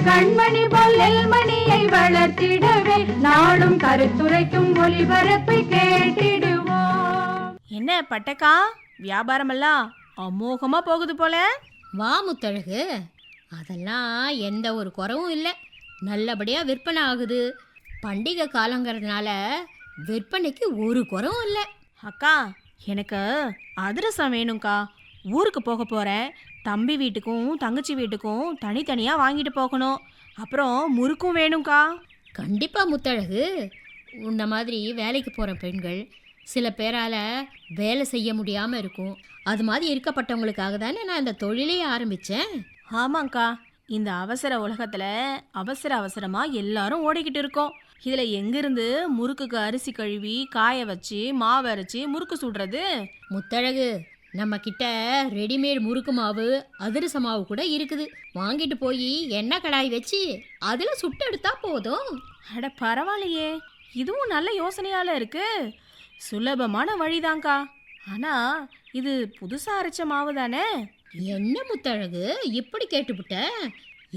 கண்மணி பொல்லல் மணியை வளர்த்திடவே நாடும் கருத்துரைக்கும் ஒளிபரப்பை கேட்டிடுவோம். என்ன பட்டக்கா? வியாபாரமெல்லாம் அமோகமா போகுது போல? வா முத்தழகு. அதெல்லாம் எந்த ஒரு குறவும் இல்லை. நல்லபடியாக விற்பனை ஆகுது. பண்டிகை காலங்கிறதுனால விற்பனைக்கு ஒரு குறவும் இல்லை. அக்கா எனக்கு அதிரசம் வேணும்க்கா. ஊருக்கு போக போறேன் தம்பி வீட்டுக்கும் தங்கச்சி வீட்டுக்கும் தனித்தனியா வாங்கிட்டு போகணும். அப்புறம் முறுக்கும் வேணும்க்கா. கண்டிப்பாக முத்தழகு. உன்ன மாதிரி வேலைக்கு போகிற பெண்கள் சில பேரால் வேலை செய்ய முடியாமல் இருக்கும். அது மாதிரி இருக்கப்பட்டவங்களுக்காக தானே நான் இந்த தொழிலே ஆரம்பித்தேன் ஆமாங்க்கா இந்த அவசர உலகத்துல அவசர அவசரமா எல்லாரும் ஓடிக்கிட்டு இருக்கோம். இதுல எங்கிருந்து முறுக்குக்கு அரிசி கழுவி காய வச்சு மாவு அரைச்சி முறுக்கு சுடுறது? முத்தழகு நம்ம கிட்ட ரெடிமேட் முறுக்கு மாவு அதிரச மாவு கூட இருக்குது. வாங்கிட்டு போய் எண்ணெய் கடாய் வச்சு அதில் சுட்டு எடுத்தா போதும். அட பரவாயில்லையே. இதுவும் நல்ல யோசனையால இருக்கு. சுலபமான வழிதாங்க்கா ஆனா இது புதுசா அரைச்ச மாவு தானே? என்ன முத்தழகு இப்படி கேட்டுவிட்ட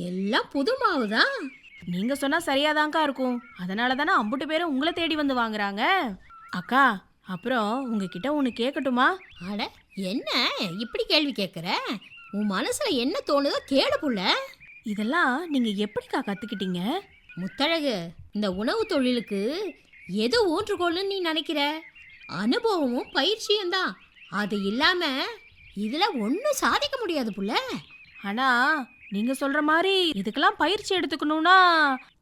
எல்லாம் புது மாவு தான் நீங்க சொன்னா சரியாதாங்க்கா இருக்கும். அதனால தானே அம்புட்டு பேரும் உங்களை தேடி வந்து வாங்குறாங்க. அக்கா அப்புறம் உங்ககிட்ட ஒன்று கேட்கட்டுமா அட என்ன? இப்படி கேள்வி கேட்குற உன் மனசுல என்ன தோணுதோ கேளு புள்ள. இதெல்லாம் நீங்க எப்படிக்கா கத்துக்கிட்டீங்க? முத்தழகு இந்த உணவு தொழிலுக்கு எது ஊன்றுகோல்னு நீ நினைக்கிற? அனுபவமும் பயிற்சியும் தான். அது இல்லாம இதுல ஒன்றும் சாதிக்க முடியாது புள்ள. ஆனா நீங்க சொல்ற மாதிரி இதுக்கெல்லாம் பயிற்சி எடுத்துக்கணும்னா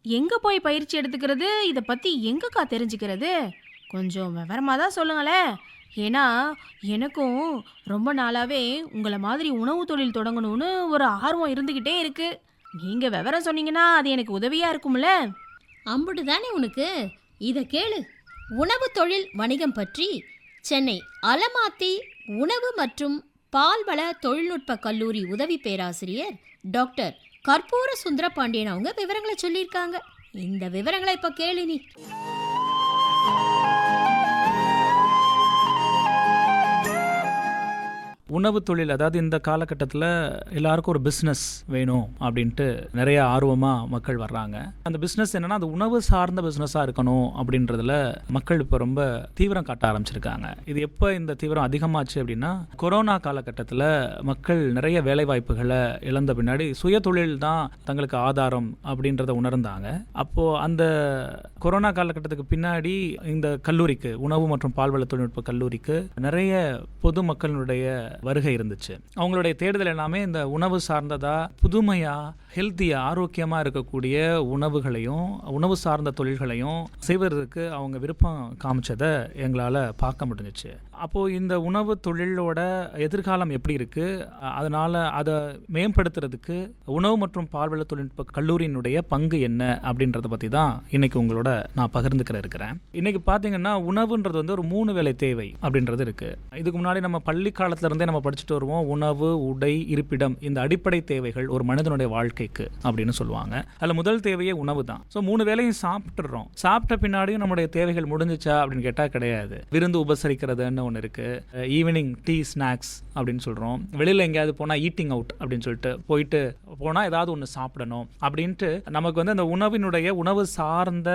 எங்க போய் பயிற்சி எடுத்துக்கிறது? இதை பத்தி எங்கக்கா தெரிஞ்சுக்கிறது? கொஞ்சம் விவரமா தான் சொல்லுங்களேன். ஏன்னா எனக்கும் ரொம்ப நாளாகவே உங்களை மாதிரி உணவு தொழில் தொடங்கணும்னு ஒரு ஆர்வம் இருந்துக்கிட்டே இருக்கு. நீங்கள் விவரம் சொன்னீங்கன்னா அது எனக்கு உதவியாக இருக்கும்ல? அம்புட்டு தானே உனக்கு? இதை கேளு. உணவு தொழில் வணிகம் பற்றி சென்னை அலமாத்தி உணவு மற்றும் பால்வள தொழில்நுட்ப கல்லூரி உதவி பேராசிரியர் டாக்டர் கற்பூர சுந்தரபாண்டியன் அவங்க விவரங்களை சொல்லியிருக்காங்க. இந்த விவரங்களை இப்போ கேளு நீ. உணவு தொழில் அதாவது இந்த காலகட்டத்தில் எல்லாருக்கும் ஒரு பிஸ்னஸ் வேணும் அப்படின்ட்டு நிறைய ஆர்வமாக மக்கள் வர்றாங்க. அந்த பிஸ்னஸ் என்னென்னா அது உணவு சார்ந்த பிஸ்னஸாக இருக்கணும் அப்படின்றதுல மக்கள் இப்போ ரொம்ப தீவிரம் காட்ட ஆரம்பிச்சிருக்காங்க. இது எப்போ இந்த தீவிரம் அதிகமாச்சு அப்படின்னா கொரோனா காலகட்டத்தில் மக்கள் நிறைய வேலைவாய்ப்புகளை இழந்த பின்னாடி சுய தொழில் தான் தங்களுக்கு ஆதாரம் அப்படின்றத உணர்ந்தாங்க. அப்போது அந்த கொரோனா காலகட்டத்துக்கு பின்னாடி இந்த கல்லூரிக்கு உணவு மற்றும் பால்வள தொழில்நுட்ப கல்லூரிக்கு நிறைய பொதுமக்களுடைய வருகை இருந்துச்சு. அவங்களுடைய தேடுதல் எல்லாமே இந்த உணவு சார்ந்ததா புதுமையா ஹெல்த்தியா ஆரோக்கியமா இருக்கக்கூடிய உணவுகளையும் உணவு சார்ந்த தொழில்களையும் செய்வதற்கு அவங்க விருப்பம் காமிச்சதை எங்களால் பார்க்க முடிஞ்சிச்சு. அப்போது இந்த உணவு தொழிலோட எதிர்காலம் எப்படி இருக்குது அதனால் அதை மேம்படுத்துறதுக்கு உணவு மற்றும் பால்வள தொழில்நுட்ப கல்லூரியினுடைய பங்கு என்ன அப்படின்றத பற்றி தான் இன்றைக்கி உங்களோட நான் பகிர்ந்துக்கிற இருக்கிறேன். இன்றைக்கி பார்த்தீங்கன்னா உணவுன்றது வந்து ஒரு மூணு வேலை தேவை அப்படின்றது இருக்குது இதுக்கு முன்னாடி நம்ம பள்ளி காலத்துலேருந்தே நம்ம படிச்சுட்டு வருவோம். உணவு உடை இருப்பிடம் இந்த அடிப்படை தேவைகள் ஒரு மனிதனுடைய வாழ்க்கைக்கு அப்படின்னு சொல்லுவாங்க. அதில் முதல் தேவையே உணவு தான். ஸோ மூணு வேலையும் சாப்பிட்டுறோம். சாப்பிட்ட பின்னாடியும் நம்முடைய தேவைகள் முடிஞ்சிச்சா அப்படின்னு கேட்டால் கிடையாது. விருந்து உபசரிக்கிறதுன்னு ஒன்று இருக்குது ஈவினிங் டீ ஸ்நாக்ஸ் அப்படின்னு சொல்கிறோம் வெளியில் எங்கேயாவது போனால் ஈட்டிங் அவுட் அப்படின்னு சொல்லிட்டு போயிட்டு போனால் ஏதாவது ஒன்று சாப்பிடணும். அப்படின்ட்டு நமக்கு வந்து அந்த உணவினுடைய உணவு சார்ந்த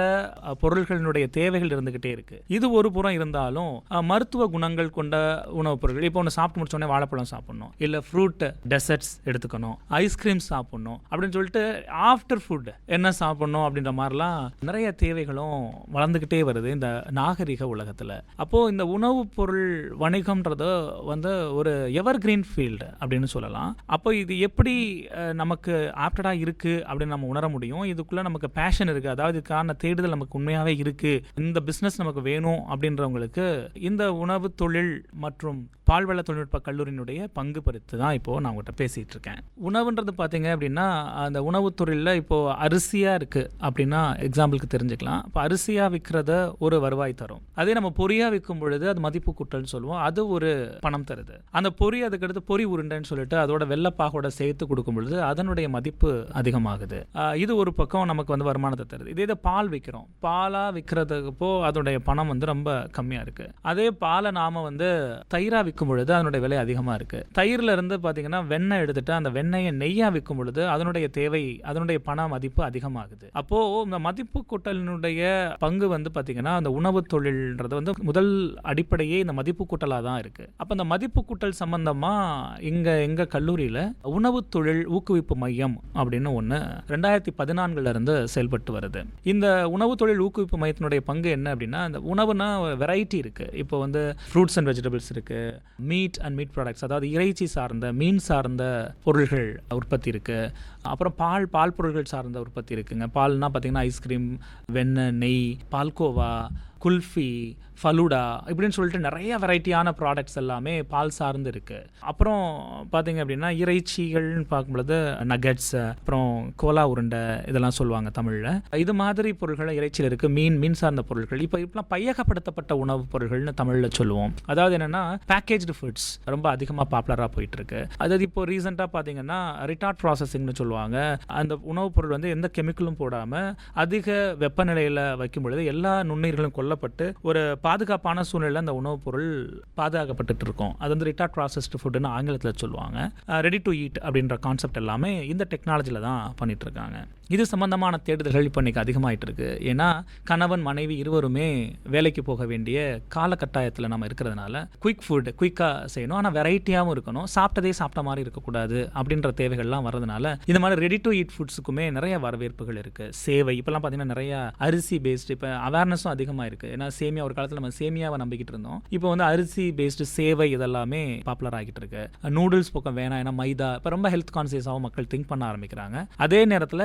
பொருள்களினுடைய தேவைகள் இருந்துக்கிட்டே இருக்குது இது ஒரு புறம் இருந்தாலும் மருத்துவ குணங்கள் கொண்ட உணவுப் பொருட்கள் இப்போ ஒன்று சாப்பிட்டு முடிச்சோடனே வாழைப்பழம் சாப்பிடணும். இல்லை ஃப்ரூட் டெசர்ட்ஸ் எடுத்துக்கணும். ஐஸ்கிரீம் சாப்பிடணும். அப்படின்னு சொல்லிட்டு ஆஃப்டர் ஃபுட் என்ன சாப்பிடணும் அப்படின்ற மாதிரிலாம் நிறைய தேவைகளும் வளர்ந்துக்கிட்டே வருது இந்த நாகரிக உலகத்தில். அப்போது இந்த உணவுப் பொருள் வணிகம்ன்றது வந்து ஒரு எவர் கிரீன் ஃபீல்டு அப்படின்னு சொல்லலாம். அப்போ இது எப்படி நமக்கு ஆப்டடாக இருக்குது அப்படின்னு நம்ம உணர முடியும்? இதுக்குள்ளே நமக்கு பேஷன் இருக்குது அதாவது இதுக்கான தேடுதல் நமக்கு உண்மையாகவே இருக்குது இந்த பிஸ்னஸ் நமக்கு வேணும் அப்படின்றவங்களுக்கு இந்த உணவு தொழில் மற்றும் பால்வள தொழில்நுட்ப கல்லூரியினுடைய பங்கு பறித்து தான் இப்போது நான் உங்கள்கிட்ட பேசிகிட்டு இருக்கேன் உணவுன்றது பார்த்தீங்க அப்படின்னா அந்த உணவுத்துறையில் இப்போது அரிசியாக இருக்குது அப்படின்னா எக்ஸாம்பிளுக்கு தெரிஞ்சுக்கலாம். இப்போ அரிசியாக விற்கிறத ஒரு வருவாய் தரும். அதே நம்ம பொரியாக விற்கும் பொழுது அது மதிப்பு கூட்டல்னு சொல்லுவோம். அது ஒரு பணம் தருது. அந்த பொரி அதுக்கடுத்து பொரி உருண்டைன்னு சொல்லிட்டு அதோட வெள்ளப்பாகோட சேர்த்து கொடுக்கும் பொழுது அதனுடைய மதிப்பு அதிகமாகுது. இது ஒரு பக்கம் நமக்கு வந்து வருமானத்தை தருது. இதே இதை பால் விற்கிறோம் பாலாக விற்கிறதுக்கு அதோடைய பணம் வந்து ரொம்ப கம்மியாக இருக்குது அதே பாலை நாம் வந்து தயிராக விற்கும் பொழுது அதனுடைய விலை அதிகமாக இருக்குது தயிரில் இருந்து பார்த்தீங்கன்னா வெண்ணெய் எடுத்துட்டு அந்த வெண்ணெயை நெய்யாக விற்கும் பொழுது அதனுடைய தேவை அதனுடைய பண மதிப்பு அதிகமாகுது. அப்போது இந்த மதிப்பு கூட்டலினுடைய பங்கு வந்து பார்த்தீங்கன்னா அந்த உணவு தொழில்ன்றது வந்து முதல் அடிப்படையே இந்த மதிப்பு கூட்டலாக தான் இருக்குது அப்போ இந்த மதிப்பு கூட்டல் சம்பந்தமாக இங்கே எங்கள் கல்லூரியில் உணவு தொழில் ஊக்குவிப்பு மையம் அப்படின்னு ஒன்று ரெண்டாயிரத்தி பதினான்குலேருந்து செயல்பட்டு வருது. இந்த உணவு தொழில் ஊக்குவிப்பு மையத்தினுடைய பங்கு என்ன அப்படின்னா இந்த உணவுனா வெரைட்டி இருக்குது இப்போ வந்து ஃப்ரூட்ஸ் அண்ட் வெஜிடபிள்ஸ் இருக்குது மீட் அண்ட் மீட் ப்ராடக்ட்ஸ் அதாவது இறைச்சி சார்ந்த மீன் சார்ந்த பொருள்கள் உற்பத்தி இருக்குது அப்புறம் பால் பால் பொருட்கள் சார்ந்த உற்பத்தி இருக்குங்க. பால்னால் பார்த்திங்கன்னா ஐஸ்கிரீம் வெண்ணெய் நெய் பால்கோவா குல்ஃபி ஃபலூடா இப்படின்னு சொல்லிட்டு நிறைய வெரைட்டியான ப்ராடக்ட்ஸ் எல்லாமே பால் சார்ந்து இருக்குது அப்புறம் பார்த்தீங்க அப்படின்னா இறைச்சிகள்னு பார்க்கும்பொழுது நகட்ஸ் அப்புறம் கோலா உருண்டை இதெல்லாம் சொல்லுவாங்க தமிழில். இது மாதிரி பொருட்கள் இறைச்சியில் இருக்குது மீன் மீன் சார்ந்த பொருட்கள் இப்போ இப்பெல்லாம் பையகப்படுத்தப்பட்ட உணவுப் பொருட்கள்னு தமிழில் சொல்லுவோம். அதாவது என்னென்னா பேக்கேஜ்டு ஃபுட்ஸ் ரொம்ப அதிகமாக பாப்புலராக போயிட்டுருக்கு அதாவது இப்போ ரீசெண்டாக பார்த்தீங்கன்னா ரிட்டார்ட் ப்ராசஸிங்னு சொல்லுவாங்க. அந்த உணவுப் பொருள் வந்து எந்த கெமிக்கலும் போடாமல் அதிக வெப்பநிலையில் வைக்கும் பொழுது எல்லா நுண்ணுயிர்களும் கொல்லப்பட்டு ஒரு பாதுகாப்பான சூழ்நிலையில் அந்த உணவுப் பொருள் பாதுகாக்கப்பட்டு இருக்கும். அது வந்து ரிட்டார்ட் ப்ராசஸ்டு ஃபுட்டுன்னு ஆங்கிலத்தில் சொல்லுவாங்க. ரெடி டு ஈட் அப்படின்ற கான்செப்ட் எல்லாமே இந்த டெக்னாலஜியில் தான் பண்ணிகிட்டு இருக்காங்க இது சம்பந்தமான தேடுதல்கள் இப்போ இன்றைக்கி அதிகமாகிட்டு இருக்குது ஏன்னா கணவன் மனைவி இருவருமே வேலைக்கு போக வேண்டிய காலகட்டாயத்தில் நம்ம இருக்கிறதுனால குயிக் ஃபுட் குயிக்காக செய்யணும். ஆனால் வெரைட்டியாகவும் இருக்கணும். சாப்பிட்டதே சாப்பிட்ட மாதிரி இருக்கக்கூடாது அப்படின்ற தேவைகள்லாம் வர்றதுனால இந்த மாதிரி ரெடி டு ஈட் ஃபுட்ஸுக்குமே நிறைய வரவேற்புகள் இருக்குது சேவை இப்போல்லாம் பார்த்தீங்கன்னா நிறைய அரிசி பேஸ்டு இப்போ அவேர்னஸும் அதிகமாக இருக்குது ஏன்னா சேமியா ஒரு காலத்தில் நம்ம சேமியாவை நம்பிக்கிட்டு இருந்தோம். இப்போ வந்து அரிசி பேஸ்டு சேவை இதெல்லாமே பாப்புலர் ஆகிட்டு இருக்கு. நூடுல்ஸ் பக்கம் வேணாம் ஏன்னா மைதா இப்போ ரொம்ப ஹெல்த் கான்சியஸாகவும் மக்கள் திங்க் பண்ண ஆரம்பிக்கிறாங்க. அதே நேரத்தில்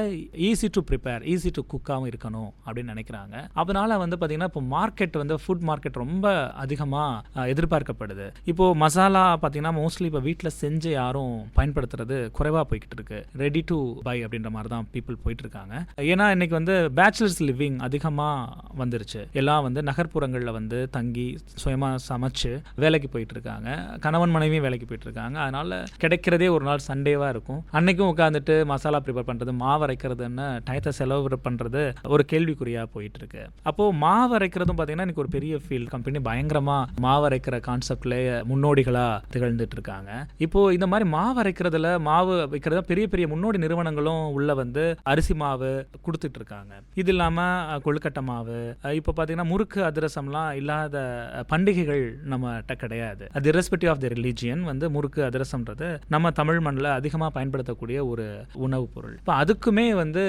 easy to prepare easy to குக்காகவும் இருக்கணும் அப்படின்னு நினைக்கிறாங்க. அதனால வந்து பார்த்தீங்கன்னா இப்போ மார்க்கெட் வந்து ஃபுட் மார்க்கெட் ரொம்ப அதிகமாக எதிர்பார்க்கப்படுது. இப்போ மசாலா பார்த்தீங்கன்னா மோஸ்ட்லி இப்போ வீட்டில் செஞ்சு யாரும் பயன்படுத்துறது குறைவாக போய்கிட்டு இருக்கு. ரெடி டு பை அப்படின்ற மாதிரி தான் பீப்புள் போயிட்டு இருக்காங்க. ஏன்னா இன்னைக்கு வந்து பேச்சுலர்ஸ் லிவிங் அதிகமாக வந்துருச்சு. எல்லாம் வந்து நகர்ப்புறங்களில் வந்து வந்து தங்கி சுயமாக சமைச்சு வேலைக்கு போயிட்டு இருக்காங்க கணவன் மனைவியும் வேலைக்கு போயிட்டு இருக்காங்க அதனால கிடைக்கிறதே ஒரு நாள் சண்டேவாக இருக்கும். அன்னைக்கும் உட்காந்துட்டு மசாலா ப்ரிப்பேர் பண்ணுறது மாவு அரைக்கிறதுன்னு டயத்தை செலவு பண்ணுறது ஒரு கேள்விக்குறியாக போயிட்டு இருக்கு அப்போது மாவு அரைக்கிறதும் பார்த்தீங்கன்னா இன்றைக்கி ஒரு பெரிய ஃபீல்ட் கம்பெனி பயங்கரமாக மாவு அரைக்கிற கான்செப்ட்லேயே முன்னோடிகளாக திகழ்ந்துட்டு இருக்காங்க இப்போது இந்த மாதிரி மாவு அரைக்கிறதுல மாவு வைக்கிறத பெரிய பெரிய முன்னோடி நிறுவனங்களும் உள்ள வந்து அரிசி மாவு கொடுத்துட்டு இருக்காங்க இது இல்லாமல் கொழுக்கட்டை மாவு இப்போ பார்த்தீங்கன்னா முறுக்கு அதிரசம்லாம் இல்லாத பண்டிகைகள் நம்மகிட்ட கிடையாது. அது இரஸ்பெக்டிவ் ஆஃப் த ரிலீஜியன் வந்து முறுக்கு அதிரசம்ன்றது நம்ம தமிழ் மண்ணில் அதிகமாக பயன்படுத்தக்கூடிய ஒரு உணவுப் பொருள். இப்போ அதுக்குமே வந்து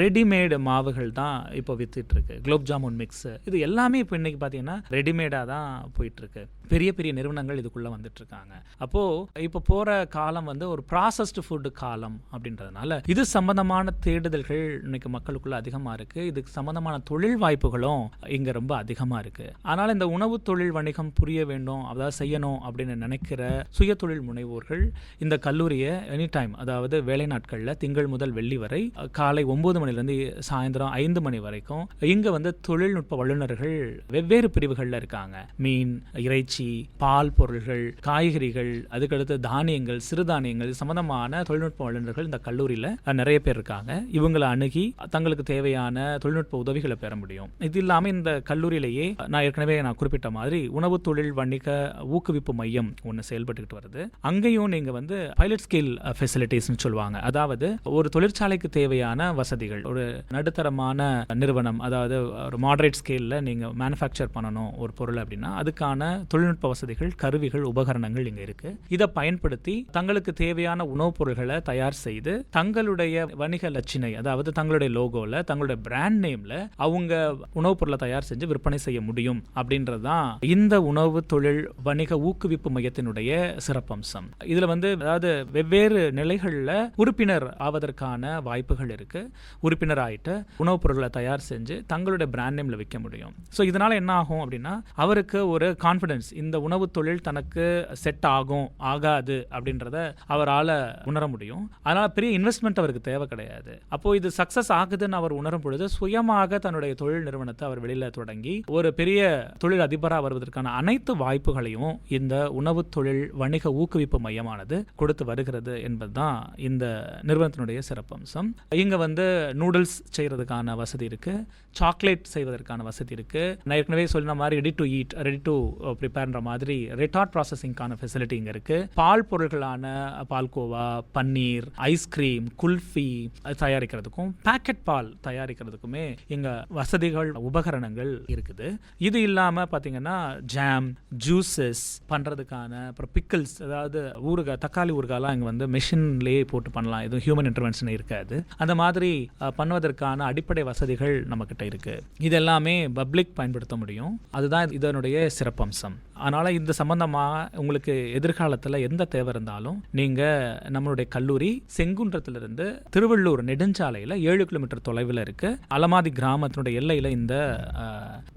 ரெடிமேடு மாவுகள் தான் இப்போ வித்துட்டு இருக்கு குலோப் ஜாமுன் மிக்ஸ் இது எல்லாமே இப்போ இன்னைக்கு பார்த்தீங்கன்னா ரெடிமேடாக தான் போயிட்டு இருக்கு பெரிய பெரிய நிறுவனங்கள் இதுக்குள்ளே வந்துட்டு இருக்காங்க அப்போ இப்போ போகிற காலம் வந்து ஒரு ப்ராசஸ்டு ஃபுட் காலம் அப்படின்றதுனால இது சம்பந்தமான தேடுதல்கள் இன்னைக்கு மக்களுக்குள்ள அதிகமாக இருக்கு இதுக்கு சம்பந்தமான தொழில் வாய்ப்புகளும் இங்கே ரொம்ப அதிகமாக இருக்கு ஆனால் இந்த உணவு தொழில் வணிகம் புரிய வேண்டும் அதாவது செய்யணும் அப்படின்னு நினைக்கிற சுய தொழில் முனைவோர்கள் இந்த கல்லூரியை எனி டைம் அதாவது வேலை நாட்களில் திங்கள் முதல் வெள்ளி வரை காலை ஒன்பது மணிலேருந்து சாயந்தரம் ஐந்து மணி வரைக்கும் இங்கே வந்து தொழில்நுட்ப வல்லுநர்கள் வெவ்வேறு பிரிவுகளில் இருக்காங்க. மீன் இறைச்சி பால் பொருள்கள் காய்கறிகள் அதுக்கடுத்து தானியங்கள் சிறுதானியங்கள் சம்பந்தமான தொழில்நுட்ப வல்லுநர்கள் இந்த கல்லூரியில் நிறைய பேர் இருக்காங்க. இவங்களை அணுகி தங்களுக்கு தேவையான தொழில்நுட்ப உதவிகளை பெற முடியும். இது இல்லாமல் இந்த கல்லூரியிலேயே நான் ஏற்கனவே நான் குறிப்பிட்ட மாதிரி உணவு தொழில் வணிக ஊக்குவிப்பு மையம் ஒன்று செயல்பட்டுக்கிட்டு வருது. அங்கேயும் நீங்கள் வந்து பைலட் ஸ்கேல் ஃபெசிலிட்டிஸ்னு சொல்லுவாங்க. அதாவது ஒரு தொழிற்சாலைக்கு தேவையான வசதிகள் ஒரு நடுத்தரமான நிறுவனம் அதாவது ஒரு மாடரேட் ஸ்கேலில் நீங்கள் மேனுஃபேக்சர் பண்ணணும் ஒரு பொருள் அப்படின்னா அதுக்கான தொழில்நுட்ப வசதிகள் கருவிகள் உபகரணங்கள் இங்கே இருக்கு. இதை பயன்படுத்தி தங்களுக்கு தேவையான உணவுப் பொருள்களை தயார் செய்து தங்களுடைய வணிக லட்சினை அதாவது தங்களுடைய லோகோவில் தங்களுடைய பிராண்ட் நேம்ல அவங்க உணவுப் பொருளை தயார் செஞ்சு விற்பனை செய்ய முடியும். அப்படின்றது தான் இந்த உணவு தொழில் வணிக ஊக்குவிப்பு மையத்தினுடைய சிறப்பம்சம். இதுல வந்து அதாவது வெவ்வேறு நிலைகள்ல உறுப்பினர் ஆவதற்கான வாய்ப்புகள் இருக்கு. உறுப்பினர் ஆகிட்டு உணவுப் பொருட்களை தயார் செஞ்சு தங்களுடைய பிராண்ட் நேம்ல விற்க முடியும். ஸோ இதனால என்ன ஆகும் அப்படின்னா அவருக்கு ஒரு கான்ஃபிடன்ஸ் இந்த உணவு தொழில் தனக்கு செட் ஆகும் ஆகாது அப்படின்றத அவரால் உணர முடியும். அதனால் பெரிய இன்வெஸ்ட்மெண்ட் அவருக்கு தேவை கிடையாது. அப்போ இது சக்சஸ் ஆகுதுன்னு அவர் உணரும் பொழுது சுயமாக தன்னுடைய தொழில் நிறுவனத்தை அவர் வெளியில தொடங்கி ஒரு பெரிய தொழில் அதிபராக வருவதற்கான அனைத்து வாய்ப்புகளையும் இந்த உணவு தொழில் வணிக ஊக்குவிப்பு மையமானது கொடுத்து வருகிறது என்பதுதான் இந்த நிறுவனத்தினுடைய சிறப்பம்சம். இங்க வந்து நூடுல்ஸ் செய்யறதுக்கான வசதி இருக்கு. சாக்லேட் செய்வதற்கான வசதி இருக்கு. நான் ஏற்கனவே சொன்ன மாதிரி ready to eat ready to ப்ரிப்பேர்ன்ற மாதிரி ரெட்டார்ட் ப்ராசஸிங்கான ஃபெசிலிட்டி இங்க இருக்கு. பால் பொருட்களான பால்கோவா பன்னீர் ஐஸ்கிரீம் குல்ஃபி அது தயாரிக்கிறதுக்கும் பாக்கெட் பால் தயாரிக்கிறதுக்குமே இங்க வசதிகள் உபகரணங்கள் இருக்குது. இது இல்லாமல் பார்த்தீங்கன்னா ஜாம் ஜூஸஸ் பண்ணுறதுக்கான அப்புறம் பிக்கிள்ஸ் அதாவது ஊறுகாய் தக்காளி ஊறுகாய்லாம் இங்கே வந்து மிஷின்லேயே போட்டு பண்ணலாம். எதுவும் ஹியூமன் இன்டர்வென்ஷன் இருக்காது. அந்த மாதிரி பண்ணுவதற்கான அடிப்படை வசதிகள் நம்மக்கிட்ட இருக்குது இது எல்லாமே பப்ளிக் பயன்படுத்த முடியும். அதுதான் இதனுடைய சிறப்பம்சம். அதனால் இந்த சம்பந்தமாக உங்களுக்கு எதிர்காலத்தில் எந்த தேவை இருந்தாலும் நீங்கள் நம்மளுடைய கல்லூரி செங்குன்றத்திலிருந்து திருவள்ளூர் நெடுஞ்சாலையில் ஏழு கிலோமீட்டர் தொலைவில் இருக்குது அலமாதி கிராமத்தினுடைய எல்லையில் இந்த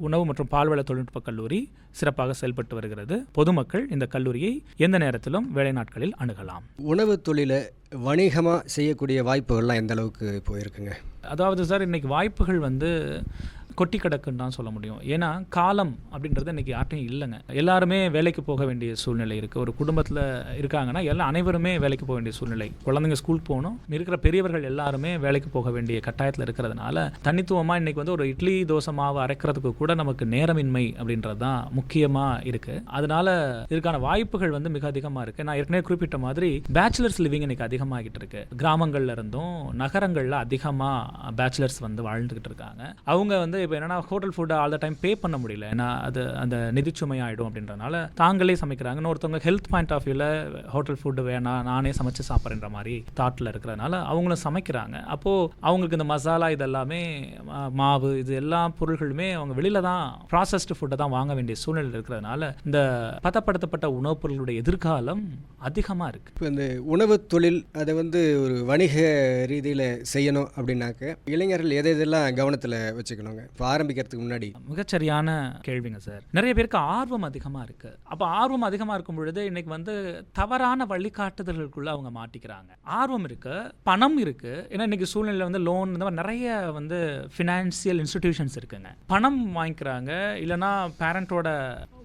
உணவு மற்றும் பால்வள தொழில்நுட்ப கல்லூரி சிறப்பாக செயல்பட்டு வருகிறது. பொதுமக்கள் இந்த கல்லூரியை எந்த நேரத்திலும் வேலை நாட்களில் அணுகலாம். உணவு தொழிலை வணிகமாக செய்யக்கூடிய வாய்ப்புகள்லாம் எந்த அளவுக்கு இப்போ இருக்குங்க அதாவது சார் இன்னைக்கு வாய்ப்புகள் வந்து கொட்டி கிடக்குன்னு தான் சொல்ல முடியும். ஏன்னா காலம் அப்படின்றது இன்றைக்கி யார்ட்டையும் இல்லைங்க. எல்லாருமே வேலைக்கு போக வேண்டிய சூழ்நிலை இருக்குது ஒரு குடும்பத்தில் இருக்காங்கன்னா எல்லாம் அனைவருமே வேலைக்கு போக வேண்டிய சூழ்நிலை. குழந்தைங்க ஸ்கூல் போகணும். இருக்கிற பெரியவர்கள் எல்லாருமே வேலைக்கு போக வேண்டிய கட்டாயத்தில் இருக்கிறதுனால தனித்துவமாக இன்னைக்கு வந்து ஒரு இட்லி தோசை மாவு அரைக்கிறதுக்கு கூட நமக்கு நேரமின்மை அப்படின்றது தான் முக்கியமாக இருக்குது அதனால இதுக்கான வாய்ப்புகள் வந்து மிக அதிகமாக இருக்குது நான் ஏற்கனவே குறிப்பிட்ட மாதிரி பேச்சுலர்ஸ் லிவிங் இன்னைக்கு அதிகமாகிட்டு இருக்கு. கிராமங்கள்ல இருந்தும் நகரங்களில் அதிகமாக பேச்சுலர்ஸ் வந்து வாழ்ந்துகிட்டு இருக்காங்க. அவங்க வந்து இப்போ என்னன்னா ஹோட்டல் ஃபுட்டை ஆல் த டைம் பே பண்ண முடியல. ஏன்னா அது அந்த நிதிச்சுமை ஆகிடும் அப்படின்றனால தாங்களே சமைக்கிறாங்க இன்னொருத்தவங்க ஹெல்த் பாயிண்ட் ஆஃப் வியூவில் ஹோட்டல் ஃபுட்டு வேணாம் நானே சமைச்சு சாப்பிட்றேன்ற மாதிரி தாட்டில் இருக்கிறதுனால அவங்களும் சமைக்கிறாங்க. அப்போது அவங்களுக்கு இந்த மசாலா இதெல்லாமே மா- மாவு இது எல்லா பொருள்களுமே அவங்க வெளியில தான் ப்ராசஸ்டு ஃபுட்டை தான் வாங்க வேண்டிய சூழ்நிலை இருக்கிறதுனால இந்த பதப்படுத்தப்பட்ட உணவுப் பொருளுடைய எதிர்காலம் அதிகமாக இருக்குது இப்போ இந்த உணவு தொழில் அதை வந்து ஒரு வணிக ரீதியில் செய்யணும் அப்படின்னாக்க இளைஞர்கள் எதை எதெல்லாம் கவனத்தில் வச்சுக்கணுங்க? இப்போ ஆரம்பிக்கிறதுக்கு முன்னாடி? மிகச்சரியான கேள்விங்க சார். நிறைய பேருக்கு ஆர்வம் அதிகமாக இருக்குது அப்போ ஆர்வம் அதிகமாக இருக்கும் பொழுது இன்னைக்கு வந்து தவறான வழிகாட்டுதல்களுக்குள்ள அவங்க மாட்டிக்கிறாங்க. ஆர்வம் இருக்குது பணம் இருக்குது ஏன்னா இன்னைக்கு சூழ்நிலை வந்து லோன் இந்த மாதிரி நிறைய வந்து ஃபினான்சியல் இன்ஸ்டிடியூஷன்ஸ் இருக்குங்க. பணம் வாங்கிக்கிறாங்க இல்லைன்னா பேரண்ட்டோட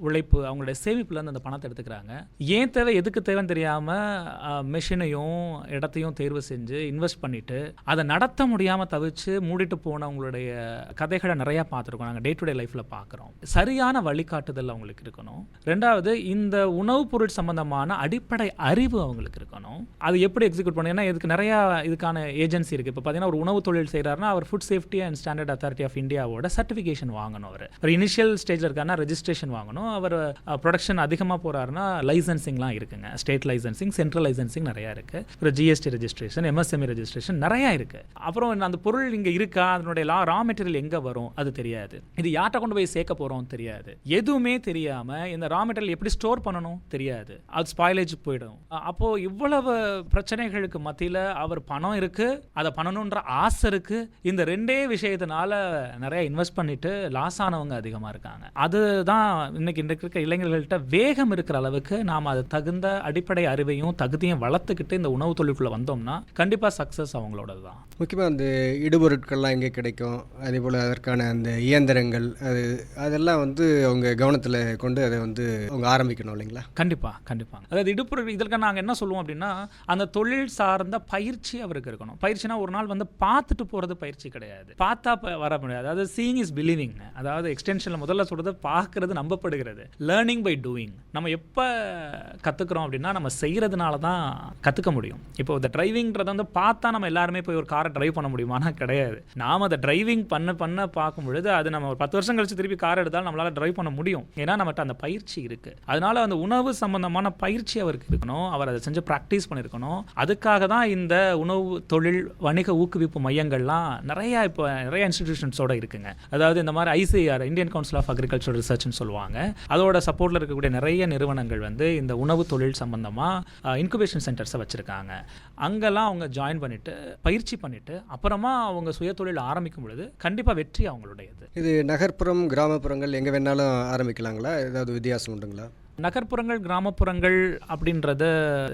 உழைப்பு அவங்களுடைய சேமிப்புலேருந்து அந்த பணத்தை எடுத்துக்கிறாங்க. ஏன் தேவை எதுக்கு தேவைன்னு தெரியாமல் மெஷினையும் இடத்தையும் தேர்வு செஞ்சு இன்வெஸ்ட் பண்ணிவிட்டு அதை நடத்த முடியாமல் தவிர்த்து மூடிட்டு போனவங்களுடைய கதைகளை நிறையா பார்த்துருக்கோம். நாங்கள் டே டு டே லைஃப்பில் பார்க்குறோம். சரியான வழிகாட்டுதல் அவங்களுக்கு இருக்கணும். ரெண்டாவது இந்த உணவுப் பொருள் சம்பந்தமான அடிப்படை அறிவு அவங்களுக்கு இருக்கணும். அது எப்படி எக்ஸிக்யூட் பண்ணணும்? ஏன்னா இதுக்கு நிறையா இதுக்கான ஏஜென்சி இருக்குது இப்போ பார்த்தீங்கன்னா ஒரு உணவு தொழில் செய்கிறாருன்னா அவர் food safety and standard authority of இந்தியாவோட சர்டிஃபிகேஷன் வாங்கணும் அவர். ஒரு இனிஷியல் ஸ்டேஜில் இருக்காருன்னா ரெஜிஸ்ட்ரேஷன் வாங்கணும். அவர் ப்ரொடக்ஷன் அதிகமாக போகிறாருன்னா லைசன்சிங்லாம் இருக்குங்க. ஸ்டேட் லைசன்சிங் சென்ட்ரல் லைசன்சிங் நிறையா இருக்குது அப்புறம் ஜிஎஸ்டி ரெஜிஸ்ட்ரேஷன் எம்எஸ்எம்இ ரெஜிஸ்ட்ரேஷன் நிறையா இருக்குது அப்புறம் அந்த பொருள் இங்கே இருக்கா? அதனுடைய லா ரா மெட்டீரியல் எங்கே வரும்? அது தெரியாது. இது யார்கிட்ட கொண்டு போய் சேர்க்க போகிறோம் தெரியாது. எதுவுமே தெரியாம இந்த ரா மெட்டீரியல் எப்படி ஸ்டோர் பண்ணணும் தெரியாது. அது ஸ்பாயிலேஜ் போயிடும். அப்போது அப்போ இவ்வளவு பிரச்சனைகளுக்கு மத்தியில் அவர் பணம் இருக்கு. அதை பண்ணணுன்ற ஆசை இருக்கு. இந்த ரெண்டே விஷயத்தினால நிறைய இன்வெஸ்ட் பண்ணிட்டு லாஸ் ஆனவங்க அதிகமாக இருக்காங்க. அதுதான் இன்னைக்கு இன்றைக்கு இருக்க இளைஞர்கள்ட்ட வேகம் இருக்கிற அளவுக்கு நாம் அது தகுந்த அடிப்படை அறிவையும் தகுதியும் வளர்த்துக்கிட்டு இந்த உணவு தொழிலுக்குள்ள வந்தோம்னா கண்டிப்பாக சக்ஸஸ் அவங்களோட தான் முக்கியமாக அந்த இடுபொருட்கள்லாம் எங்கே கிடைக்கும்? அதே போல் அதற்கான அந்த இயந்திரங்கள் அது அதெல்லாம் வந்து அவங்க கவனத்தில் கொண்டு அதை வந்து அவங்க ஆரம்பிக்கணும் இல்லைங்களா? கண்டிப்பாக கண்டிப்பாக அதாவது இடுப்பு இதற்கு நாங்கள் என்ன சொல்லுவோம் அப்படின்னா அந்த தொழில் சார்ந்த பயிற்சி அவருக்கு இருக்கணும். பயிற்சினா ஒரு நாள் வந்து பார்த்துட்டு போகிறது பயிற்சி கிடையாது. பார்த்தா வர முடியாது. அதாவது சீயிங் இஸ் பிலீவிங் அதாவது எக்ஸ்டென்ஷனில் முதல்ல சொல்கிறது பார்க்கறது நம்பப்படுகிறது. லேர்னிங் பை டூயிங் நம்ம எப்போ கற்றுக்குறோம் அப்படின்னா நம்ம செய்கிறதுனால தான் கற்றுக்க முடியும். இப்போ இந்த டிரைவிங்கிறத வந்து பார்த்தா நம்ம எல்லாருமே போய் ஒரு காரை டிரைவ் பண்ண முடியுமானா கிடையாது. நாம் அதை டிரைவிங் பண்ண பண்ண பா பார்க்கும் பொழுது அது நம்ம ஒரு பத்து வருஷம் கழிச்சு திருப்பி கார் எடுத்தாலும் நம்மளால டிரைவ் பண்ண முடியும். ஏன்னா நம்மகிட்ட அந்த பயிற்சி இருக்கு. அதனால அந்த உணவு சம்பந்தமான பயிற்சி அவருக்கு இருக்கணும். அவர் அதை செஞ்சு ப்ராக்டிஸ் பண்ணியிருக்கணும். அதுக்காக தான் இந்த உணவு தொழில் வணிக ஊக்குவிப்பு மையங்கள்லாம் நிறைய இப்போ நிறைய இன்ஸ்டிடியூஷன்ஸோட இருக்குங்க. அதாவது இந்த மாதிரி ICR Indian council of agriculture ரிசர்ச்னு சொல்லுவாங்க. அதோட சப்போர்ட்டில் இருக்கக்கூடிய நிறைய நிறுவனங்கள் வந்து இந்த உணவு தொழில் சம்பந்தமாக இன்குபேஷன் சென்டர்ஸை வச்சுருக்காங்க. அங்கெல்லாம் அவங்க ஜாயின் பண்ணிட்டு பயிற்சி பண்ணிட்டு அப்புறமா அவங்க சுயதொழில் ஆரம்பிக்கும் பொழுது கண்டிப்பாக வெற்றி அவங்களுடையது இது நகர்ப்புறம் கிராமப்புறங்கள் எங்கே வேணாலும் ஆரம்பிக்கலாங்களா? ஏதாவது வித்தியாசம் உண்டுங்களா? நகர்ப்புறங்கள் கிராமப்புறங்கள் அப்படின்றத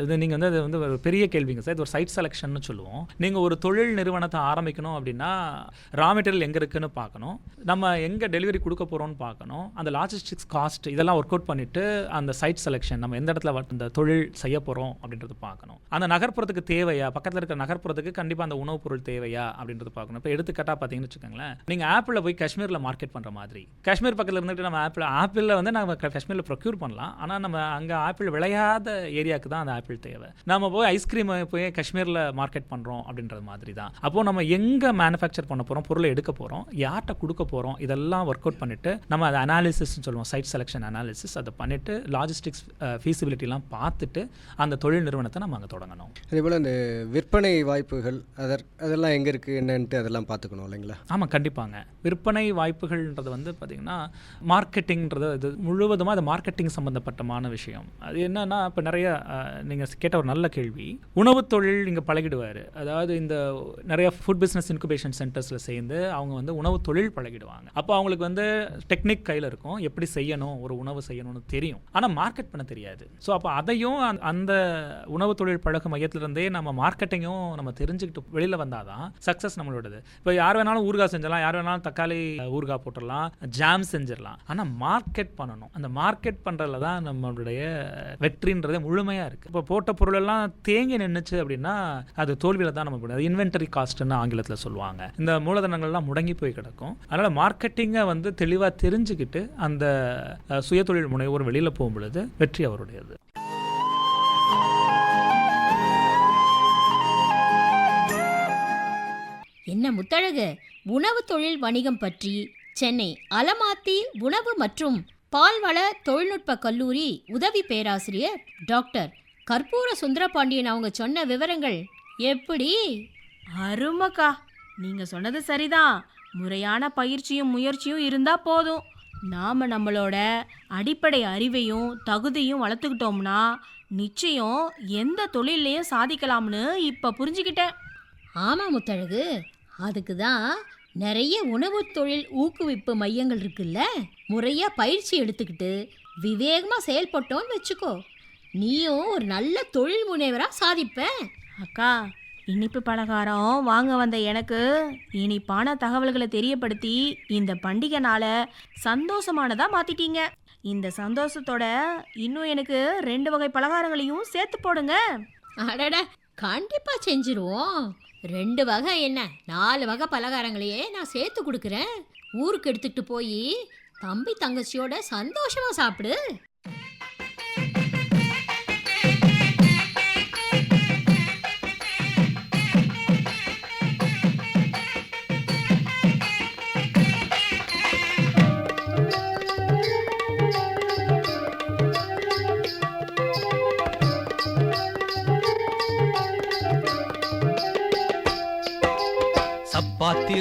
இது நீங்கள் வந்து அது வந்து ஒரு பெரிய கேள்விங்க சார். இது ஒரு சைட் செலெக்ஷன்னு சொல்லுவோம். நீங்கள் ஒரு தொழில் நிறுவனத்தை ஆரம்பிக்கணும் அப்படின்னா ரா மெட்டீரியல் எங்கே இருக்குன்னு பார்க்கணும். நம்ம எங்கே டெலிவரி கொடுக்க போகிறோம்னு பார்க்கணும். அந்த லாஜிஸ்டிக்ஸ் காஸ்ட் இதெல்லாம் ஒர்க் அவுட் பண்ணிவிட்டு அந்த சைட் செலெக்ஷன் நம்ம எந்த இடத்துல இந்த தொழில் செய்ய போகிறோம் அப்படின்றது பார்க்கணும். அந்த நகர்ப்புறத்துக்கு தேவையா? பக்கத்தில் இருக்கிற நகர்ப்புறத்துக்கு கண்டிப்பாக அந்த உணவுப் பொருள் தேவையா அப்படின்றது பார்க்கணும். இப்போ எடுத்துக்காட்டாக பார்த்தீங்கன்னு வச்சுக்கோங்களேன். நீங்கள் ஆப்பிளில் போய் காஷ்மீரில் மார்க்கெட் பண்ணுற மாதிரி. காஷ்மீர் பக்கத்தில் இருந்துட்டு நம்ம ஆப்பிள் ஆப்பிளில் வந்து நம்ம காஷ்மீரில் ப்ரொக்யூர் பண்ணலாம். ஆனால் நம்ம அங்கே ஆப்பிள் விளையாத ஏரியாவுக்கு தான் அந்த ஆப்பிள் தேவை. நம்ம போய் ஐஸ்கிரீம் போய் காஷ்மீரில் மார்க்கெட் பண்ணுறோம் அப்படின்றது மாதிரி தான் அப்போது நம்ம எங்கே மேனுஃபேக்சர் பண்ண போகிறோம் பொருளை எடுக்க போகிறோம் யார்கிட்ட கொடுக்க போகிறோம் இதெல்லாம் ஒர்க் அவுட் பண்ணிவிட்டு நம்ம அதை அனாலிசிஸ்னு சொல்லுவோம் சைட் செலெக்ஷன் அனாலிசிஸ் அதை பண்ணிவிட்டு லாஜிஸ்டிக்ஸ் ஃபீசிபிலிட்டிலாம் பார்த்துட்டு அந்த தொழில் நிறுவனத்தை நம்ம அங்கே தொடங்கணும். அதே போல் இந்த விற்பனை வாய்ப்புகள் அதற் அதெல்லாம் எங்கே இருக்குது என்னன்ட்டு அதெல்லாம் பார்த்துக்கணும் இல்லைங்களா? ஆமாம் கண்டிப்பாங்க. விற்பனை வாய்ப்புகள்ன்றது வந்து பார்த்திங்கன்னா மார்க்கெட்டிங்கிறது இது முழுவதுமாக அது மார்க்கெட்டிங் சம்மந்தப்பட்டமான விஷயம். அது என்னன்னா இப்போ நிறைய நீங்கள் கேட்ட ஒரு நல்ல கேள்வி. உணவு தொழில் இங்கே பழகிடுவார். அதாவது இந்த நிறைய ஃபுட் பிஸ்னஸ் இன்குபேஷன் சென்டர்ஸில் சேர்ந்து அவங்க வந்து உணவு தொழில் பழகிடுவாங்க. அப்போ அவங்களுக்கு வந்து டெக்னிக் கையில் இருக்கும். எப்படி செய்யணும் ஒரு உணவு செய்யணும்னு தெரியும். ஆனால் மார்க்கெட் பண்ண தெரியாது. ஸோ அப்போ அதையும் அந்த- அந்த உணவு தொழில் பழக மையத்திலிருந்தே நம்ம மார்க்கெட்டிங்கும் நம்ம தெரிஞ்சுக்கிட்டு வெளியில் வந்தால் தான் சக்ஸஸ் நம்மளோடது. இப்போ யார் வேணாலும் ஊறுகாய் செஞ்சிடலாம் யார் வேணாலும் தக்காளி ஊறுகாய் போட்டுடலாம் ஜாம் செஞ்சிடலாம். ஆனால் மார்க்கெட் பண்ணணும். அந்த மார்க்கெட் பண்ணுறதுல தான் நம்மளுடைய வெற்றின்றதே முழுமையாக இருக்குது இப்போ போட்ட பொருளெல்லாம் தேங்கி நின்றுச்சு அப்படின்னா அது தோல்வியில் தான் நம்ம அது இன்வென்டரி காஸ்ட்னு ஆங்கிலத்தில் சொல்லுவாங்க. இந்த மூலதனங்கள்லாம் முடங்கி போய் கிடக்கும். அதனால் மார்க்கெட்டிங்கை வந்து தெளிவாக தெரிஞ்சுக்கிட்டு அந்த சுயதொழில் முனைவோர் வெளியில் போகும் பொழுது வெற்றி அவருடையது. என்ன முத்தழகு? உணவு தொழில் வணிகம் பற்றி சென்னை அலமாத்தி உணவு மற்றும் பால்வள தொழில்நுட்ப கல்லூரி உதவி பேராசிரியர் டாக்டர் கற்பூர சுந்தரபாண்டியன் அவங்க சொன்ன விவரங்கள் எப்படி? அருமக்கா நீங்க சொன்னது சரிதான். முறையான பயிற்சியும் முயற்சியும் இருந்தா போதும். நாம நம்மளோட அடிப்படை அறிவையும் தகுதியும் வளர்த்துக்கிட்டோம்னா நிச்சயம் எந்த தொழிலையும் சாதிக்கலாம்னு இப்ப புரிஞ்சுக்கிட்டேன். ஆமா முத்தழகு அதுக்கு தான் நிறைய உணவு தொழில் ஊக்குவிப்பு மையங்கள் இருக்குல்ல? முறையா பயிற்சி எடுத்துக்கிட்டு விவேகமா செயல்பட்டோன்னு வச்சுக்கோ. நீயும் ஒரு நல்ல தொழில் முனைவரா சாதிப்ப. அக்கா இனிப்பு பலகாரம் வாங்க வந்த எனக்கு இனிப்பான தகவல்களை தெரியப்படுத்தி இந்த பண்டிகை நாளை சந்தோஷமானதா மாத்திட்டீங்க. இந்த சந்தோஷத்தோட இன்னும் எனக்கு ரெண்டு வகை பலகாரங்களையும் சேர்த்து போடுங்க. அடட கண்டிப்பா செஞ்சிருவோம். ரெண்டு வகை என்ன? நாலு வகை பலகாரங்களையே நான் சேர்த்து கொடுக்குறேன். ஊருக்கு எடுத்துக்கிட்டு போய் தம்பி தங்கச்சியோட சந்தோஷமா சாப்பிடு.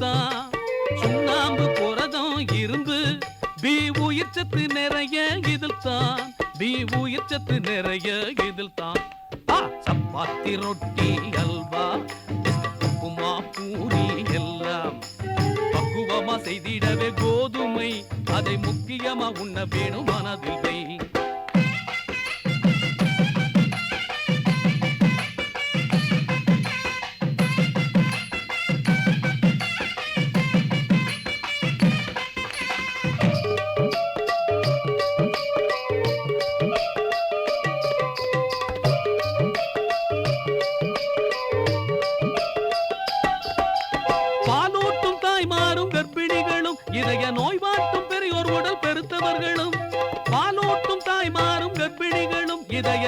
தான் சுண்ணாம்பு புரதம் இருந்து பி உயிர்ச்சத்து நிறைய இதில் தான் பி உயிர்ச்சத்து நிறைய இதில் தான் சப்பாத்தி ரொட்டி அல்வா உப்புமா பூரி எல்லாம். பக்குவமா செய்திடவே கோதுமை. அதை முக்கியமா உண்ண வேணும் மனதில் வை.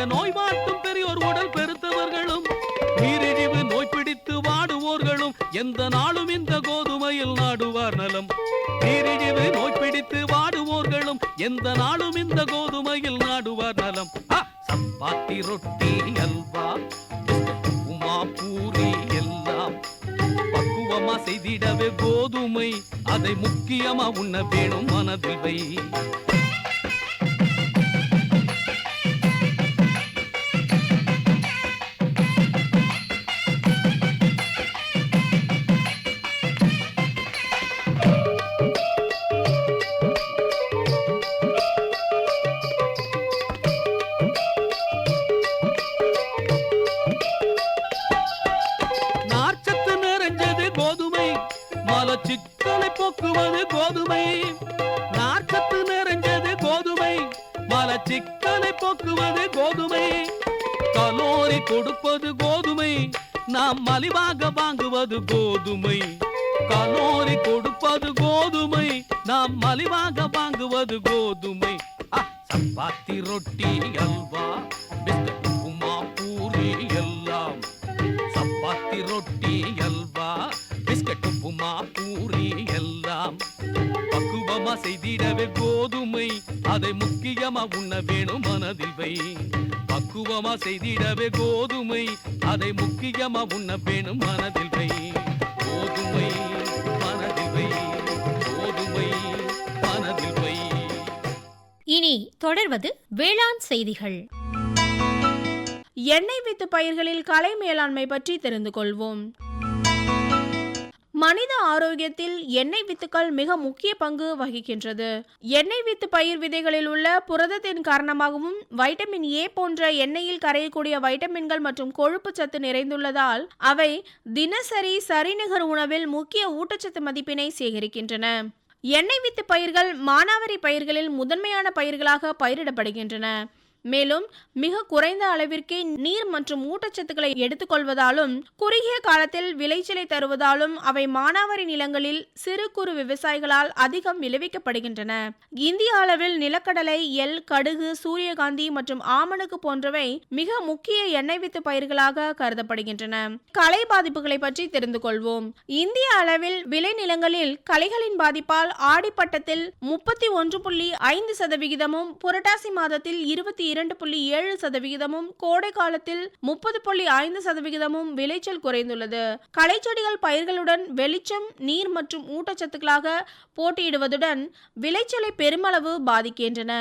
நோய் வாட்டும் பெரியோர் உடல் பெருத்தவர்களும் நீரிழிவு நோய் பிடித்து வாடுவோர்களும் எந்த நாளும் இந்த கோதுமையில் நாடுவார் நலம். நீரிழிவு நோய் பிடித்து வாடுவோர்களும் எந்த நாளும் இந்த கோதுமையில் நாடுவார் நலம். ஆ, சப்பாத்தி ரொட்டி அல்வா உமா பூரி எல்லாம். பக்குவமா செய்திடவே கோதுமை அதை முக்கியமா உண்ண வேணும் மனதில் வை. சிக்கலை போக்குவது கோதுமை. கலோரி கொடுப்பது கோதுமை. நாம் மலிவாக வாங்குவது கோதுமை. கலோரி கொடுப்பது கோதுமை. நாம் மலிவாக வாங்குவது கோதுமை. சப்பாத்தி ரொட்டி அல்வா பிஸ்கட் உப்புமா பூரி எல்லாம். சப்பாத்தி ரொட்டி அல்வா பிஸ்கட் உப்புமா பூரி செய்திடவே கோதுமை. அதை முக்கியமா உண்ண வேணும் மனதில் வை. பக்குவமா செய்திடவே கோதுமை. அதை முக்கியமா உண்ண வேணும் மனதில் வை. கோதுமை மனதில் வை. கோதுமை மனதில் வை. இனி தொடர்வது வேளாண் செய்திகள். எண்ணெய் வித்து பயிர்களில் கலை மேலாண்மை பற்றி தெரிந்து கொள்வோம். மனித ஆரோக்கியத்தில் எண்ணெய் வித்துக்கள் மிக முக்கிய பங்கு வகிக்கின்றது. எண்ணெய் வித்து பயிர் விதைகளில் உள்ள புரதத்தின் காரணமாகவும் வைட்டமின் ஏ போன்ற எண்ணெயில் கரையக்கூடிய வைட்டமின்கள் மற்றும் கொழுப்பு சத்து நிறைந்துள்ளதால் அவை தினசரி சரிநிகர் உணவில் முக்கிய ஊட்டச்சத்து மதிப்பினை சேகரிக்கின்றன. எண்ணெய் வித்து பயிர்கள் மானாவரி பயிர்களில் முதன்மையான பயிர்களாக பயிரிடப்படுகின்றன. மேலும் மிக குறைந்த அளவிற்கே நீர் மற்றும் ஊட்டச்சத்துக்களை எடுத்துக்கொள்வதாலும் குறுகிய காலத்தில் விளைச்சலை தருவதாலும் அவை மானாவாரி நிலங்களில் சிறு குறு விவசாயிகளால் அதிகம் விளைவிக்கப்படுகின்றன. இந்திய அளவில் நிலக்கடலை எல் கடுகு சூரியகாந்தி மற்றும் ஆமணக்கு போன்றவை மிக முக்கிய எண்ணெய் வித்து பயிர்களாக கருதப்படுகின்றன. களை பாதிப்புகளை பற்றி தெரிந்து கொள்வோம். இந்திய அளவில் விளைநிலங்களில் களைகளின் பாதிப்பால் ஆடிப்பட்டத்தில் முப்பத்தி ஒன்று புள்ளி ஐந்து சதவிகிதமும் புரட்டாசி மாதத்தில் இருபத்தி இரண்டு புள்ளி ஏழு சதவிகிதமும் கோடை காலத்தில் முப்பது புள்ளி ஐந்து சதவிகிதமும் விளைச்சல் குறைந்துள்ளது. களைச்செடிகள் பயிர்களுடன் வெளிச்சம் நீர் மற்றும் ஊட்டச்சத்துக்களாக போட்டியிடுவதுடன் விளைச்சலை பெருமளவு பாதிக்கின்றன.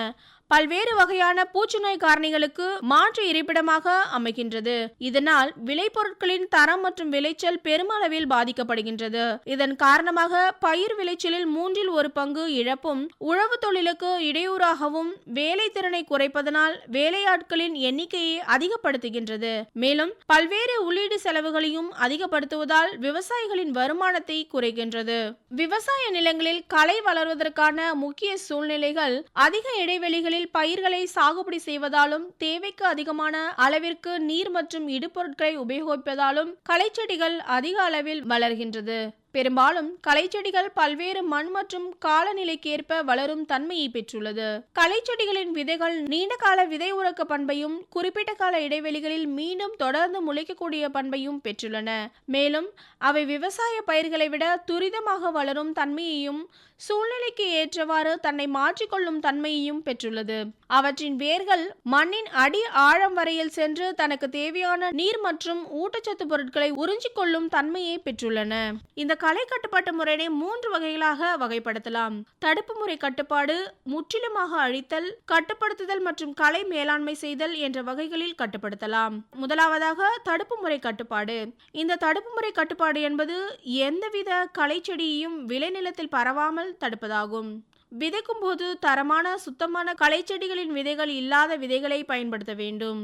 பல்வேறு வகையான பூச்சிநோய் காரணிகளுக்கு மாற்று இருப்பிடமாக அமைகின்றது. இதனால் விளைபொருட்களின் தரம் மற்றும் விளைச்சல் பெருமளவில் பாதிக்கப்படுகின்றது. இதன் காரணமாக பயிர் விளைச்சலில் மூன்றில் ஒரு பங்கு இழப்பும் உழவு தொழிலுக்கு இடையூறாகவும் வேலை திறனை குறைப்பதனால் வேலையாட்களின் எண்ணிக்கையை அதிகப்படுத்துகின்றது. மேலும் பல்வேறு உள்ளீடு செலவுகளையும் அதிகப்படுத்துவதால் விவசாயிகளின் வருமானத்தை குறைகின்றது விவசாய நிலங்களில் களை வளர்வதற்கான முக்கிய சூழ்நிலைகள் அதிக இடைவெளிகளில் பயிர்களை சாகுபடி செய்வதாலும் தேவைக்கு அதிகமான அளவிற்கு நீர் மற்றும் இடுபொருட்களை உபயோகிப்பதாலும் களைச்செடிகள் அதிக அளவில் வளர்கின்றது. பெரும்பாலும் கலைச்செடிகள் பல்வேறு மண் மற்றும் காலநிலைக்கேற்ப வளரும் தன்மையை பெற்றுள்ளது. கலைச்செடிகளின் விதைகள் நீண்ட கால விதை உறக்க பண்பையும் குறிப்பிட்ட கால இடைவெளிகளில் மீண்டும் தொடர்ந்து முளைக்கக்கூடிய பண்பையும் பெற்றுள்ளன. மேலும் அவை விவசாய பயிர்களை விட துரிதமாக வளரும் தன்மையையும் சூழ்நிலைக்கு ஏற்றவாறு தன்னை மாற்றிக்கொள்ளும் தன்மையையும் பெற்றுள்ளது. அவற்றின் வேர்கள் மண்ணின் அடி ஆழம் வரையில் சென்று தனக்கு தேவையான நீர் மற்றும் ஊட்டச்சத்து பொருட்களை உறிஞ்சிக் கொள்ளும் தன்மையை பெற்றுள்ளன. இந்த களை கட்டுப்பாட்டு முறையினை மூன்று வகைகளாக வகைப்படுத்தலாம். தடுப்பு முறை கட்டுப்பாடு முற்றிலுமாக அழித்தல் கட்டுப்படுத்துதல் மற்றும் களை மேலாண்மை செய்தல் என்ற வகைகளில் கட்டுப்படுத்தலாம். முதலாவதாக தடுப்பு முறை கட்டுப்பாடு. இந்த தடுப்பு முறை கட்டுப்பாடு என்பது எந்தவித களைச்செடியையும் விளைநிலத்தில் பரவாமல் தடுப்பதாகும். விதைக்கும் போது தரமான சுத்தமான களைச்செடிகளின் விதைகள் இல்லாத விதைகளை பயன்படுத்த வேண்டும்.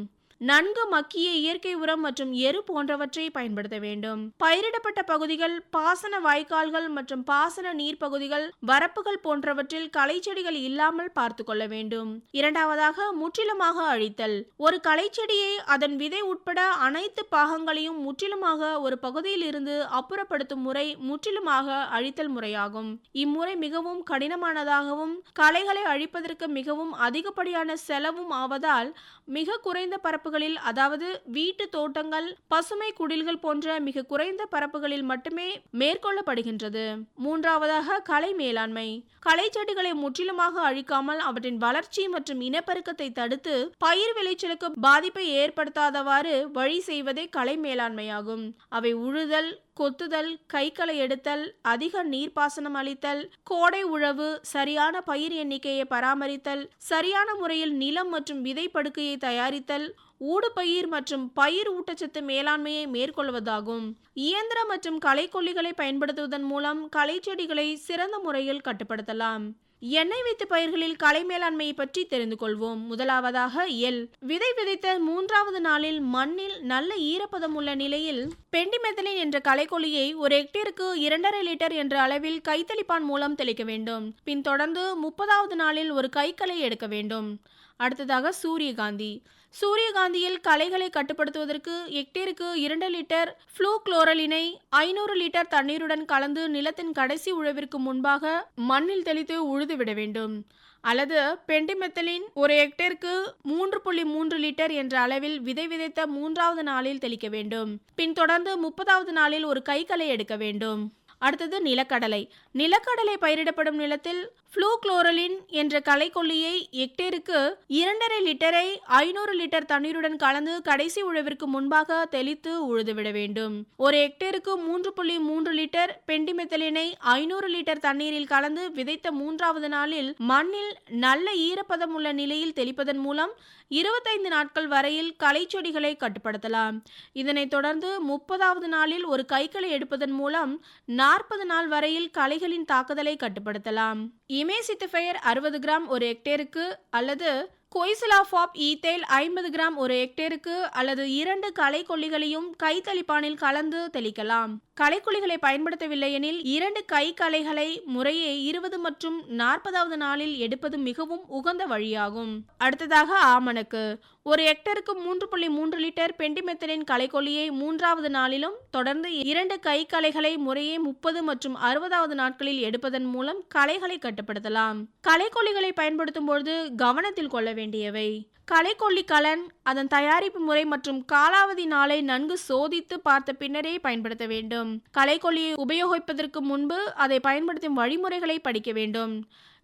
நன்கு மக்கிய இயற்கை உரம் மற்றும் எரு போன்றவற்றை பயன்படுத்த வேண்டும். பயிரிடப்பட்ட பகுதிகள் பாசன வாய்க்கால்கள் மற்றும் பாசன நீர் பகுதிகள் வரப்புகள் போன்றவற்றில் களைச்செடிகள் இல்லாமல் பார்த்து கொள்ள வேண்டும். இரண்டாவதாக முற்றிலுமாக அழித்தல். ஒரு களைச்செடியை அதன் விதை உட்பட அனைத்து பாகங்களையும் முற்றிலுமாக ஒரு பகுதியில் இருந்து அப்புறப்படுத்தும் முறை முற்றிலுமாக அழித்தல் முறையாகும். இம்முறை மிகவும் கடினமானதாகவும் களைகளை அழிப்பதற்கு மிகவும் அதிகப்படியான செலவும் ஆவதால் மிக குறைந்த பரப்பு பரப்புகளில் அதாவது வீட்டு தோட்டங்கள் பசுமை குடில்கள் போன்ற மிக குறைந்த பரப்புகளில் மட்டுமே மேற்கொள்ளப்படுகின்றது. மூன்றாவதாக கலை மேலாண்மை. களை செடிகளை முற்றிலுமாக அழிக்காமல் அவற்றின் வளர்ச்சி மற்றும் இனப்பெருக்கத்தை தடுத்து பயிர் விளைச்சலுக்கு பாதிப்பை ஏற்படுத்தாதவாறு வழி செய்வதே கலை மேலாண்மையாகும். அவை உழுதல் கொத்துதல் கைகளை எடுத்தல் அதிக நீர்ப்பாசனம் அளித்தல் கோடை உழவு சரியான பயிர் எண்ணிக்கையை பராமரித்தல் சரியான முறையில் நிலம் மற்றும் விதை படுக்கையை தயாரித்தல் ஊடுபயிர் மற்றும் பயிர் ஊட்டச்சத்து மேலாண்மையை மேற்கொள்வதாகும். இயந்திர மற்றும் களைக்கொல்லிகளை பயன்படுத்துவதன் மூலம் களைச்செடிகளை சிறந்த முறையில் கட்டுப்படுத்தலாம். எண்ணெய் வித்து பயிர்களில் களை மேலாண்மையை பற்றி தெரிந்து கொள்வோம். முதலாவதாக எல் விதை விதைத்த மூன்றாவது நாளில் மண்ணில் நல்ல ஈரப்பதம் உள்ள நிலையில் பெண்டிமெத்தலின் என்ற களைக்கொல்லியை ஒரு ஹெக்டேருக்கு இரண்டரை லிட்டர் என்ற அளவில் கைத்தளிப்பான் மூலம் தெளிக்க வேண்டும். பின் தொடர்ந்து முப்பதாவது நாளில் ஒரு கைக்களை எடுக்க வேண்டும். அடுத்ததாக சூரியகாந்தி. சூரியகாந்தியில் களைகளை கட்டுப்படுத்துவதற்கு ஹெக்டேருக்கு இரண்டு லிட்டர் ஃப்ளூ குளோரலினை ஐநூறு லிட்டர் தண்ணீருடன் கலந்து நிலத்தின் கடைசி உழவிற்கு முன்பாக மண்ணில் தெளித்து உழுது விட வேண்டும். அல்லது பெண்டிமெத்தலின் ஒரு ஹெக்டேருக்கு மூன்று புள்ளி மூன்று லிட்டர் என்ற அளவில் விதை விதைத்த மூன்றாவது நாளில் தெளிக்க வேண்டும். பின் தொடர்ந்து முப்பதாவது நாளில் ஒரு கைகளை எடுக்க வேண்டும். அடுத்தது நிலக்கடலை. நிலக்கடலை பயிரிடப்படும் நிலத்தில் ஃப்ளூக்ளோரலின் என்ற களைக்கொல்லியை ஹெக்டேருக்கு இரண்டரை லிட்டரை ஐநூறு லிட்டர் தண்ணீருடன் கலந்து கடைசி உழவிற்கு முன்பாக தெளித்து உழுதுவிட வேண்டும். ஒரு ஹெக்டேருக்கு மூன்று புள்ளி மூன்று லிட்டர் பெண்டிமெத்தலினை ஐநூறு லிட்டர் தண்ணீரில் கலந்து விதைத்த மூன்றாவது நாளில் மண்ணில் நல்ல ஈரப்பதம் உள்ள நிலையில் தெளிப்பதன் மூலம் இருபத்தைந்து நாட்கள் வரையில் களைச்செடிகளை கட்டுப்படுத்தலாம். இதனைத் தொடர்ந்து முப்பதாவது நாளில் ஒரு கைகளை எடுப்பதன் மூலம் நாற்பது நாள் வரையில் களை களைகளின் தாக்குதலை கட்டுப்படுத்தலாம். இமேசிட்டிஃபயர் அறுபது கிராம் ஒரு ஹெக்டேருக்கு அல்லது கொய்சிலாஃபாப் ஈத்தேல் ஐம்பது கிராம் ஒரு ஹெக்டேருக்கு அல்லது இரண்டு களைக்கொல்லிகளையும் கைத்தளிப்பானில் கலந்து தெளிக்கலாம். களைக்கொல்லிகளை பயன்படுத்தவில்லை எனில் இரண்டு கை களைகளை முறையே இருபது மற்றும் நாற்பதாவது நாளில் எடுப்பது மிகவும் உகந்த வழியாகும். அடுத்ததாக ஆமணக்கு. ஒரு ஹெக்டருக்கு மூன்று புள்ளி மூன்று லிட்டர் பெண்டிமெத்தனின் களைக்கொல்லியை மூன்றாவது நாளிலும் தொடர்ந்து இரண்டு கை களைகளை முறையே முப்பது மற்றும் அறுபதாவது நாட்களில் எடுப்பதன் மூலம் களைகளை கட்டுப்படுத்தலாம். களைக்கொல்லிகளை பயன்படுத்தும் பொழுது கவனத்தில் கொள்ள வேண்டியவை. களைக்கொல்லி கலன் அதன் தயாரிப்பு முறை மற்றும் காலாவதி நாளை நன்கு சோதித்து பார்த்த பின்னரே பயன்படுத்த வேண்டும். களைக்கொல்லியை உபயோகிப்பதற்கு முன்பு அதை பயன்படுத்தும் வழிமுறைகளை படிக்க வேண்டும்.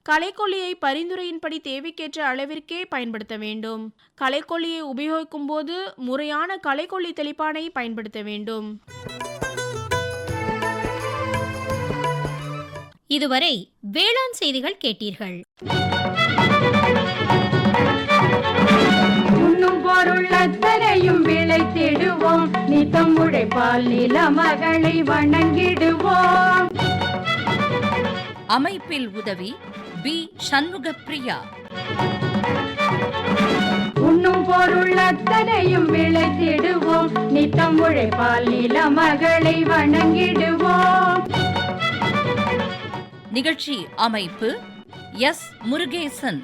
களைக்கொல்லியை பரிந்துரையின்படி தேவைக்கேற்ற அளவிற்கே பயன்படுத்த வேண்டும். களைக்கொல்லியை உபயோகிக்கும் போது முறையான களைக்கொல்லி தெளிப்பானை பயன்படுத்த வேண்டும். இதுவரை வேளாண் செய்திகள் கேட்டீர்கள். பொருள் அத்தனையும் விளைத்திடுவோம். நித்தம் உழைப்பால் நில மகளை வணங்கிடுவோம். அமைப்பில் உதவி பி. சண்முகப்பிரியா. உண்ணும் பொருள் அத்தனையும் விளைத்திடுவோம். நித்தம் உழைப்பால் நில மகளை வணங்கிடுவோம். நிகழ்ச்சி அமைப்பு எஸ். முருகேசன்.